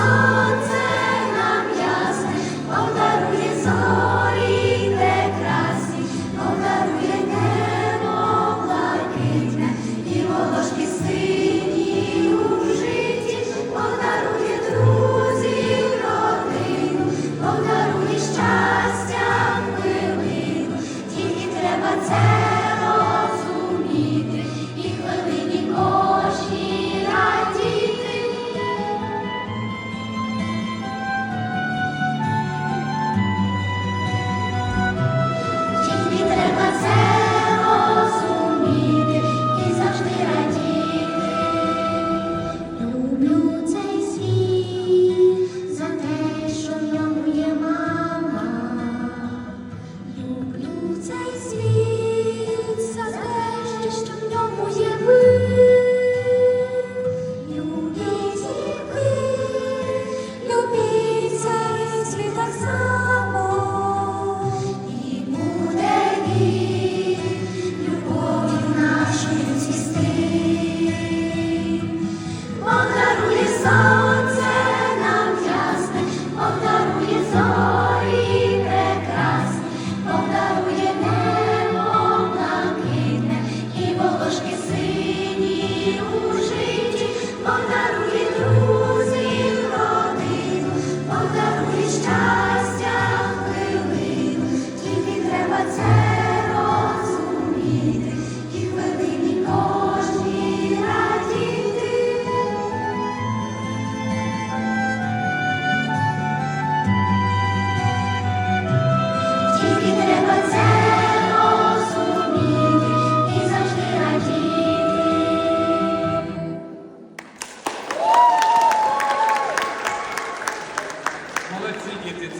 song.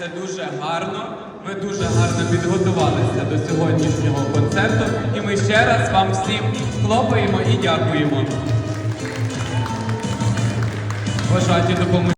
Це дуже гарно. Ми дуже гарно підготувалися до сьогоднішнього концерту. І ми ще раз вам всім хлопаємо і дякуємо. Бажаю допомогти.